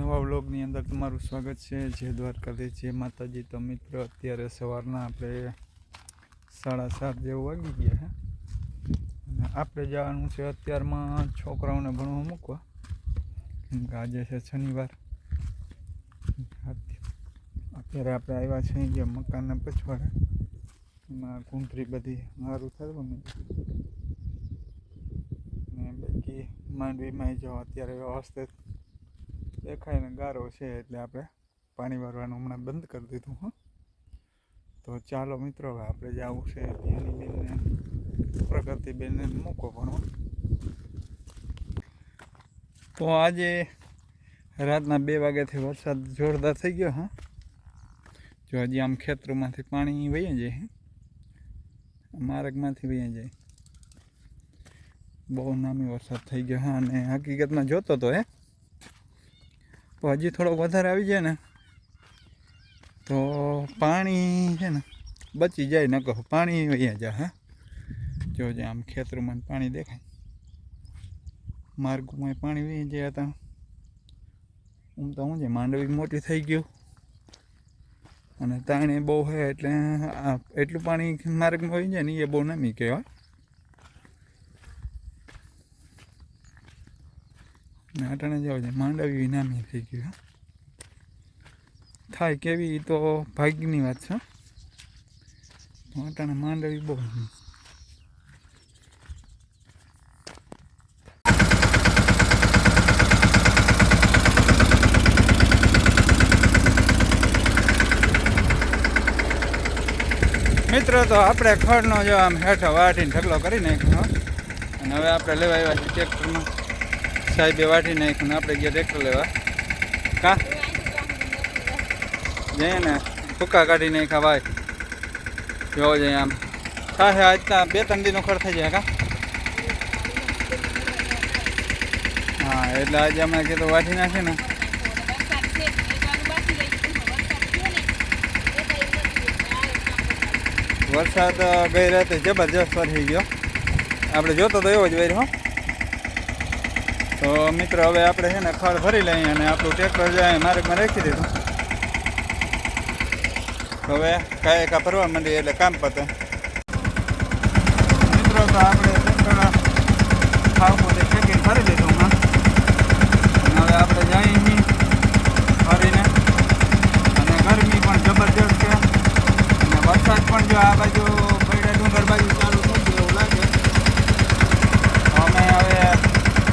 નવા વ્લોગની અંદર તમારું સ્વાગત છે. જય દ્વારકાધીશ, જય માતાજી. તો મિત્રો, અત્યારે સવારના આપણે સાડા સાત જેવું વાગી ગયા હે. અને આપણે જવાનું છે અત્યારમાં છોકરાઓને ભણવા મૂકવા. કેમ કે આજે છે શનિવાર. અત્યારે આપણે આવ્યા છીએ જે મકાનના પછવાડે. એમાં કુંતરી બધી સારું થયું ને ને બાકી માંડવીમાં જો અત્યારે વ્યવસ્થિત દેખાય ને ગારો છે એટલે આપણે પાણી વારવાનું હમણાં બંધ કરી દીધું, હો. તો ચાલો મિત્રો, હવે આપણે જવું છે ધ્યાનીબેનને, પ્રગતિબેનને મૂકો ભણવા તો આજે રાતના બે વાગ્યાથી વરસાદ જોરદાર થઈ ગયો, હા. જો હજી આમ ખેતરોમાંથી પાણી વહી જાય માર્ગમાંથી વહી જાય. બહુ નામી વરસાદ થઈ ગયો, હા, અને હકીકતમાં જોતો તો, હે. તો હજી થોડોક વધારે આવી જાય ને, તો પાણી છે ને બચી જાય, ન કહો, પાણી અહીંયા જાય હા. જોજે આમ ખેતરમાં પાણી દેખાય. માર્ગમાં પાણી વહી જાય હતા. આમ તો હું છે, માંડવી મોટી થઈ ગયું. અને તાણે બહુ છે એટલે એટલું પાણી માર્ગમાં વહી જાય ને એ બહુ નમી કહેવાય. અટાણે આવે છે. માંડવી નામી થઈ ગયું થાય કેવી તો ભાગ્યની વાત છે અટાણે માંડવી બહુ મિત્રો, તો આપણે ખડનો જો આમ હેઠો વાટીને ઢગલો કરી નાખ્યો અને હવે આપણે લેવા આવ્યા છીએ ટ્રેક્ટરમાં. સાહેબે વાટી નાખ્યું આપણે ગયા ટ્રેક્ટર લેવા. કા? જઈએ ને. ભૂકા કાઢી નાખ્યા ભાઈ. જોવો જઈએ આમ. થાય આજના બે ત્રણ દિનો ખર્ચ થઈ જાય, કા? હા, એટલે આજે અમે કીધું વાટી નાખી ને. વરસાદ ગઈ રાતે જબરજસ્ત વરસી ગયો. આપણે જોતો તો એવો જ વેર હો તો મિત્રો, હવે આપણે છે ને ખડ ભરી લઈએ અને આપણું ટ્રેક્ટર જાય માર્ગમાં રાખી દીધું. હવે કાંઈ કા ભરવા માંડીએ એટલે કામ પતે. મિત્રો, તો આપણે ટ્રેક્ટર ખાવ પોતે ફેંકીને ભરી દીધું હા અને હવે આપણે જઈએ અહીં ભરીને અને ગરમી પણ જબરજસ્ત છે અને વરસાદ પણ જો આ બાજુ બૈડા ડુંગર બાજુ ચાલુ થઈ ગયું એવું લાગે અમે હવે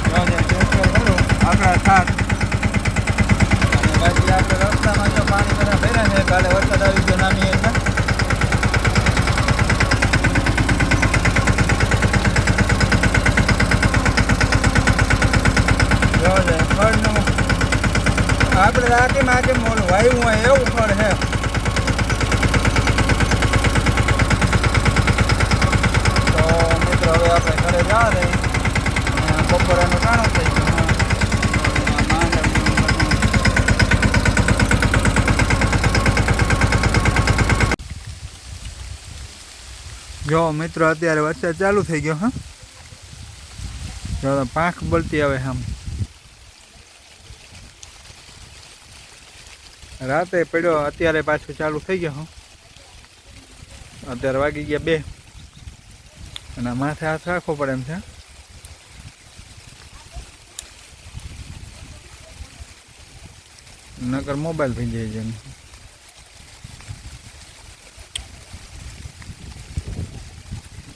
જો જે ટ્રેક્ટર ભર્યું આપણા થાક અને બાકી આપણે રસ્તામાં જો પાણી બધા ભર્યા છે કાલે વરસાદ આવી ગયો નામી એટલે જો જે ફળનું આપણે રાતે માગે મોલ વાયુ હોય એવું ફળ છે. તો મિત્રો, હવે આપણે ઘરે જવા અને બપોરેનું ટાણું થઈ ગયું. જો મિત્રો, અત્યારે વરસાદ ચાલુ થઈ ગયો, હા. જો પાંખ બળતી આવે આમ. રાતે પડ્યો, અત્યારે પાછું ચાલુ થઈ ગયો હું. અત્યારે વાગી ગયા બે. અને માથે હાથ રાખવો પડે એમ છે. નકર મોબાઈલ થઈ જાય છે.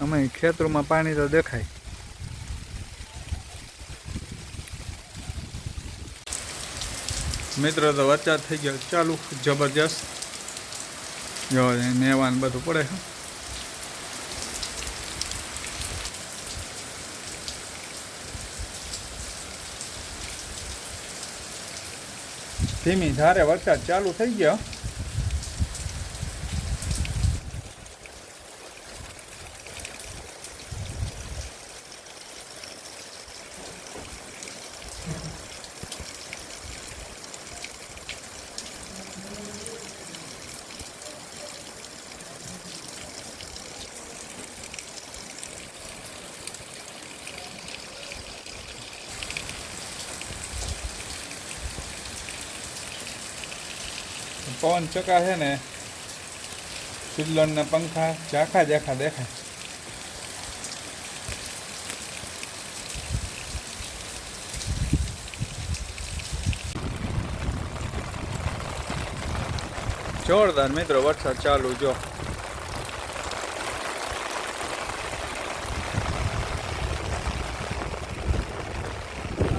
અમે ખેતરોમાં પાણી તો દેખાય. મિત્રો તો વરસાદ થઈ ગયો. ચાલુ જબરજસ્ત. જો નેવાન બધું પડે. છે ધીમી ધારે વરસાદ ચાલુ થઈ ગયો. પવન ચકા છે ને સિલ્લોનના પંખા ઝાખા ઝાખા દેખાય. જોરદાર મિત્રો, વરસાદ ચાલુ જો.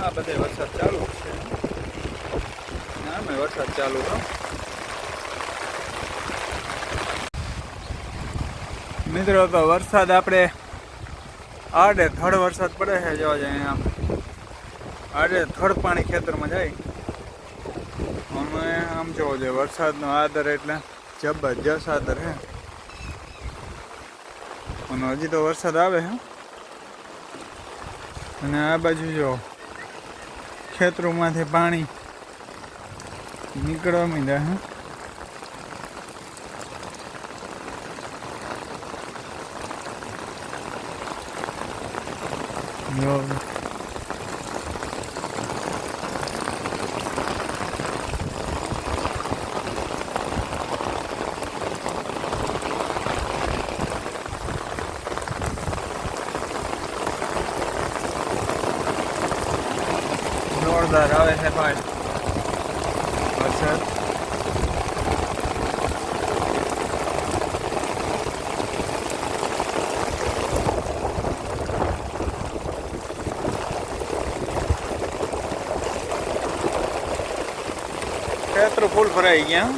આ બધે વરસાદ ચાલુ જ છે. આમે વરસાદ ચાલુ હતો મિત્રો, તો વરસાદ આપણે આડે થડ વરસાદ પડે છે, જોવા જાય આમ. આડે થડ પાણી ખેતરમાં જાય. અમે આમ જોવો જોઈએ, વરસાદનો આદર એટલે જબરજસ્ત આદર હે અને હજી તો વરસાદ આવે હે અને આ બાજુ જો, ખેતરોમાંથી પાણી નીકળવા મીધા હે જો જોરદાર આવે છે ભાઈ વરસાદ ખેતરો ફૂલ ભરાઈ ગયા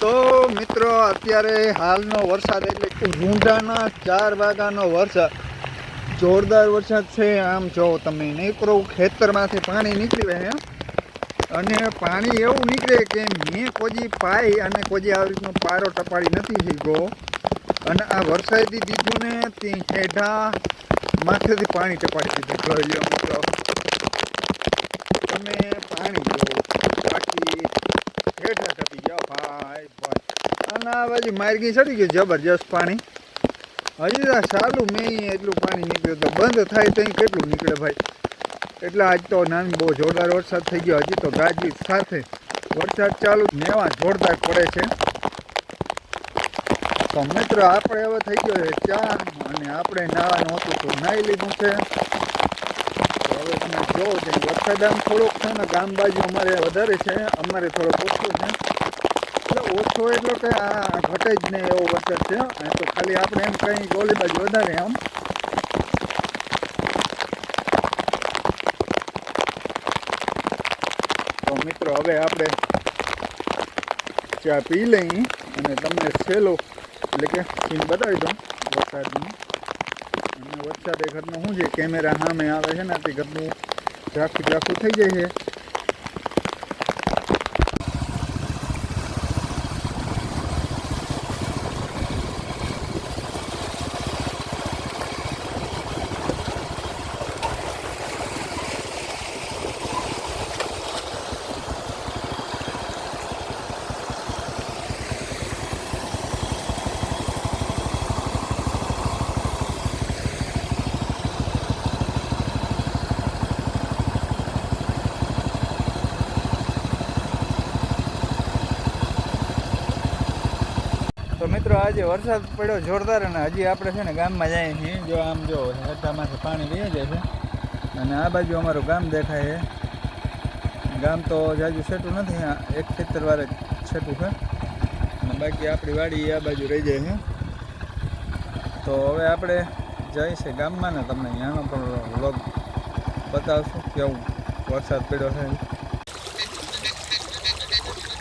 તો મિત્રો અત્યારે હાલનો વરસાદ એટલે કે રૂંઢાના ચાર વાગ્યાનો વરસાદ. જોરદાર વરસાદ છે. આમ જો તમે નીકળો ખેતરમાંથી પાણી નીકળી રહે અને પાણી એવું નીકળે કે મેં કોઈ પાઈ અને કોઈ આવી રીતનો પારો ટપાડી નથી થઈ અને આ વરસાદી દીધું ને તે હેઠા માથેથી પાણી ટપાડી દીધું. લ્યો તમે પાણી જો બાકી હેઠા ટપી જાઓ. ભાઈ ભાઈ. અને આ બાજુ માર્ગી ચડી ગયું જબરજસ્ત પાણી. હજી સારું મેં એટલું પાણી નીકળ્યું તો બંધ થાય તો કેટલું નીકળે ભાઈ? એટલે આજ તો નાની બહુ જોરદાર વરસાદ થઈ ગયો. હજી તો ગાજવીજ સાથે વરસાદ ચાલુ. નેવા જોરદાર પડે છે. તો મિત્રો, આપણે હવે થઈ ગયો છે ચા અને આપણે નાવાનું હતું તો નાહી લીધું છે. હવે તમે જોવો વરસાદ આમ થોડોક છે ને ગામ બાજુ અમારે વધારે છે. અમારે થોડોક ઓછો છે. એટલે ઓછો એટલો કે આ ઘટે જ નહીં એવો વરસાદ છે. તો ખાલી આપણે એમ કંઈ ગોલી બાજુ વધારે આમ. મિત્રો, હવે આપણે ચા પી લઈ અને તમને સહેલો એટલે કે સીન બતાવી દઉં વરસાદનું. અને વરસાદ એ ઘરનું શું છે? કેમેરા સામે આવે છે ને તે ઘરનું ઝાખું ઝાખું થઈ જાય છે તો મિત્રો આજે વરસાદ પડ્યો જોરદાર અને હજી આપણે છે ને ગામમાં જઈએ છીએ. જો આમ જો હેઠામાંથી પાણી વહી જાય છે. અને આ બાજુ અમારું ગામ દેખાય છે. ગામ તો જાજુ છેટું નથી એક ખેતર વારે છેટું છે. અને બાકી આપણી વાડી આ બાજુ રહી જાય છે. તો હવે આપણે જઈશું ગામમાં ને તમને અહીંયાનો પણ વ્લોગ બતાવશું કેવું વરસાદ પડ્યો છે.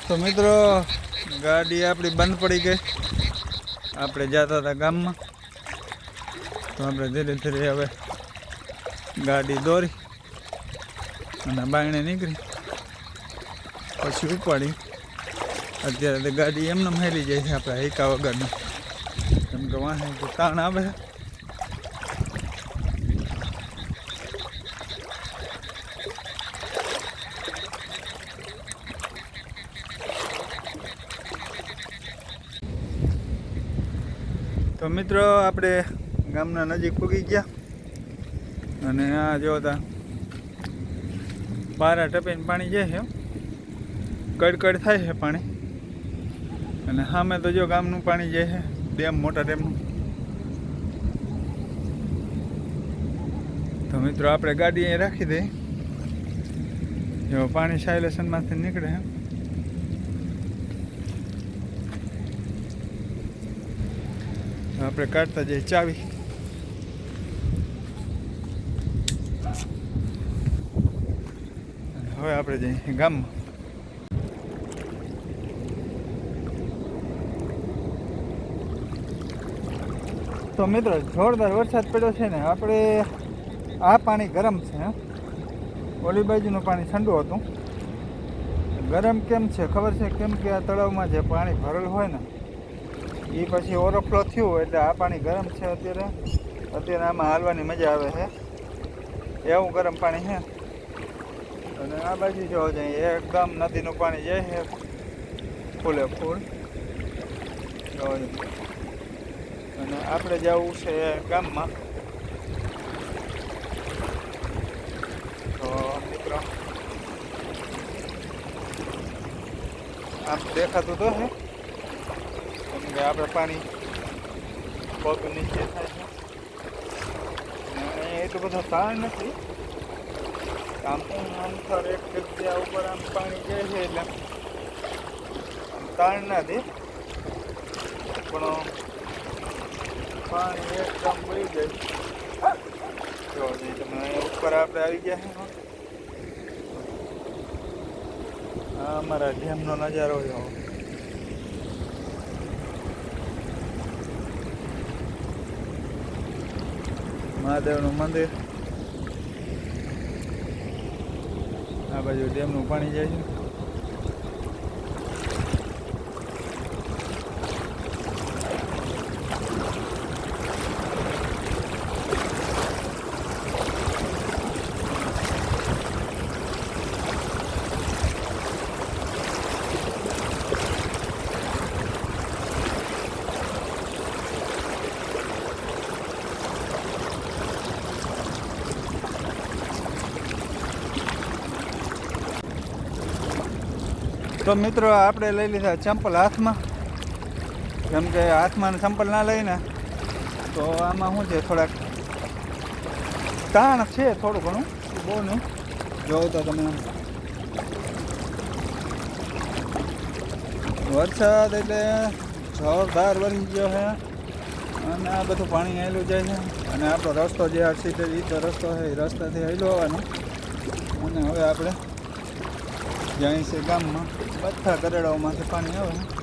તો મિત્રો, ગાડી આપણી બંધ પડી ગઈ. આપણે જતા હતા ગામમાં. તો આપણે ધીરે ધીરે હવે ગાડી દોરી અને બાયણે નીકળી. પછી ઉપાડી. અત્યારે તો ગાડી એમને હેલી જાય છે આપણે એકા વગરની. કેમ કે વાહે તાણ આવે. તો મિત્રો, આપણે ગામના નજીક પૂગી ગયા. અને આ જોતા બારા ટપીને પાણી જાય છે કડકડ થાય છે પાણી. અને સામે તો જો ગામનું પાણી જાય છે, ડેમ મોટા ડેમનું. તો મિત્રો, આપણે ગાડી અહીં રાખી દઈએ. જો પાણી સાયલેશનમાંથી નીકળે છે આપણે કાઢતા જઈએ ચાવી. હવે આપણે જઈએ ગામમાં. તો મિત્રો, જોરદાર વરસાદ પડ્યો છે ને, આપણે આ પાણી ગરમ છે? ઓલી બાજુનું પાણી ઠંડુ હતું. ગરમ કેમ છે? ખબર છે? કેમ કે આ તળાવમાં જે પાણી ભરેલું હોય ને એ પછી ઓવરફ્લો થયું એટલે આ પાણી ગરમ છે અત્યારે. અત્યારે આમાં હાલવાની મજા આવે છે. એવું ગરમ પાણી છે. અને આ બાજુ જો જાય એકદમ નદીનું પાણી જાય છે. ફૂલે ફૂલ. જોવો. અને આપણે જવું છે ગામમાં. તો મિત્રો, આમ દેખાતું તો છે કે આપણે પાણી પગ નીચે થાય છે. એટલું બધું તાણ નથી. આમ અંતર એક જગ્યા ઉપર આમ પાણી જાય છે એટલે તાણ ના દે. પણ પાણી એકદમ વહી જાય. તો તમે ઉપર આપણે આવી ગયા છે આ અમારા ડેમનો નજારો જો મહાદેવનું મંદિર. આ બાજુ ડેમનું પાણી જાય છે. તો મિત્રો આપણે લઈ લીધા ચંપલ હાથમાં. કેમ કે હાથમાં ચંપલ ના લઈને તો આમાં શું છે, થોડાક તાણ છે થોડું ઘણું, બહુ નહીં. જોવો તો તમે વરસાદ એટલે જોરદાર વળી ગયો છે. અને આ બધું પાણી આવેલું જાય છે. અને આપણો રસ્તો જે આ સીધે ઈતો રસ્તો છે એ રસ્તાથી આવેલો આવવાનો અને હવે આપણે જાય છે ગામમાં. બધા ગરડાઓમાંથી પાણી આવે.